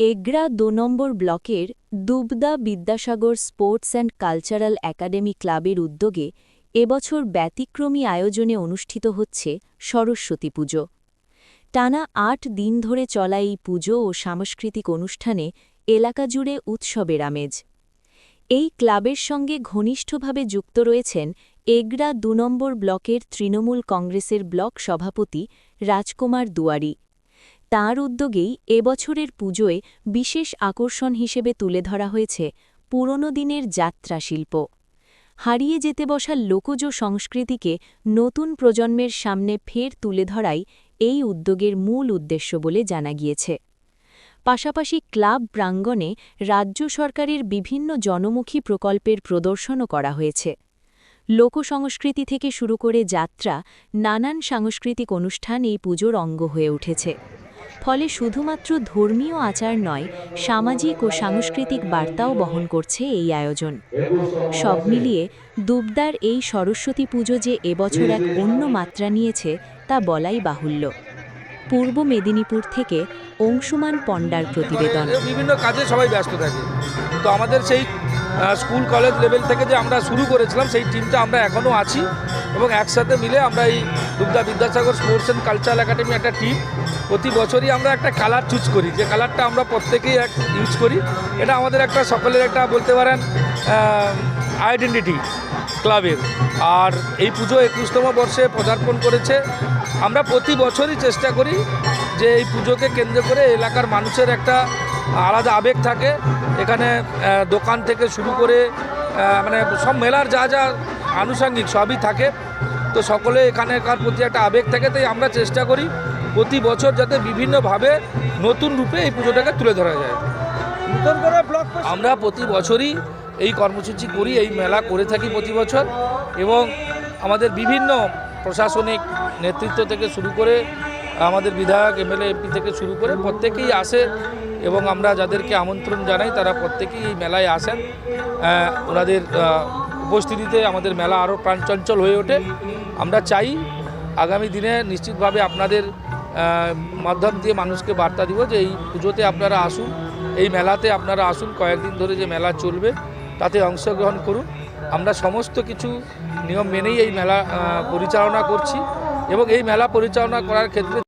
এগরা দু নম্বর ব্লকের Dubda Vidyasagar sports and cultural academy ক্লাবের উদ্যোগে এবছর ব্যতিক্রমী আয়োজনে অনুষ্ঠিত হচ্ছে সরস্বতী পুজো। টানা আট দিন ধরে চলা এই পুজো ও সাংস্কৃতিক অনুষ্ঠানে এলাকা জুড়ে উৎসবের আমেজ। এই ক্লাবের সঙ্গে ঘনিষ্ঠভাবে যুক্ত রয়েছেন এগরা দু নম্বর ব্লকের তৃণমূল কংগ্রেসের ব্লক সভাপতি রাজকুমার দুয়ারি। তাঁর উদ্যোগেই এবছরের পুজোয় বিশেষ আকর্ষণ হিসেবে তুলে ধরা হয়েছে পুরনো দিনের যাত্রা শিল্প। হারিয়ে যেতে বসা লোকজ সংস্কৃতিকে নতুন প্রজন্মের সামনে ফের তুলে ধরাই এই উদ্যোগের মূল উদ্দেশ্য বলে জানা গিয়েছে। পাশাপাশি ক্লাব প্রাঙ্গণে রাজ্য সরকারের বিভিন্ন জনমুখী প্রকল্পের প্রদর্শনও করা হয়েছে। লোকসংস্কৃতি থেকে শুরু করে যাত্রা, নানান সাংস্কৃতিক অনুষ্ঠান এই পুজোর অঙ্গ হয়ে উঠেছে। ফলে শুধুমাত্র ধর্মীয় আচার নয়, সামাজিক ও সাংস্কৃতিক বার্তাও বহন করছে এই আয়োজন। সব মিলিয়ে দুবদার এই সরস্বতী পুজো যে এবছর এক অন্য মাত্রা নিয়েছে, তা বলাই বাহুল্য। পূর্ব মেদিনীপুর থেকে অংশুমান পণ্ডার প্রতিবেদন। বিভিন্ন কাজে সবাই ব্যস্ত থাকে। তো আমাদের সেই স্কুল কলেজ লেভেল থেকে যে আমরা শুরু করেছিলাম, সেই টিমটা আমরা এখনও আছি এবং একসাথে মিলে আমরা এই Dubda Vidyasagar sports and cultural academy একটা টিম প্রতি বছরই আমরা একটা কালার চুজ করি। যে কালারটা আমরা প্রত্যেকেই এক ইউজ করি, এটা আমাদের একটা সকলের একটা বলতে পারেন আইডেন্টিটি ক্লাবের আর এই পুজো একুশতম বর্ষে পদার্পণ করেছে। আমরা প্রতি বছরই চেষ্টা করি যে এই পুজোকে কেন্দ্র করে এলাকার মানুষের একটা আলাদা আবেগ থাকে। এখানে দোকান থেকে শুরু করে মানে সব মেলার যা যা আনুষঙ্গিক সবই থাকে। তো সকলে এখানেকার প্রতি একটা আবেগ থাকে তাই আমরা চেষ্টা করি প্রতি বছর যাতে বিভিন্নভাবে নতুন রূপে এই পুজোটাকে তুলে ধরা যায়। নতুন আমরা প্রতি বছরই এই কর্মসূচি করি এই মেলা করে থাকি প্রতি বছর এবং আমাদের বিভিন্ন প্রশাসনিক নেতৃত্ব থেকে শুরু করে আমাদের বিধায়ক এমএলএ এমপি থেকে শুরু করে প্রত্যেকেই আসে এবং আমরা যাদেরকে আমন্ত্রণ জানাই তারা প্রত্যেকেই এই মেলায় আসেন। ওনাদের উপস্থিতিতে আমাদের মেলা আরও প্রাণচঞ্চল হয়ে ওঠে। আমরা চাই আগামী দিনে নিশ্চিতভাবে আপনাদের মাধ্যম দিয়ে মানুষকে বার্তা দিব যে এই পুজোতে আপনারা আসুন, এই মেলাতে আপনারা আসুন, কয়েকদিন ধরে যে মেলা চলবে তাতে অংশগ্রহণ করুন। আমরা সমস্ত কিছু নিয়ম মেনেই এই মেলা পরিচালনা করছি এবং এই মেলা পরিচালনা করার ক্ষেত্রে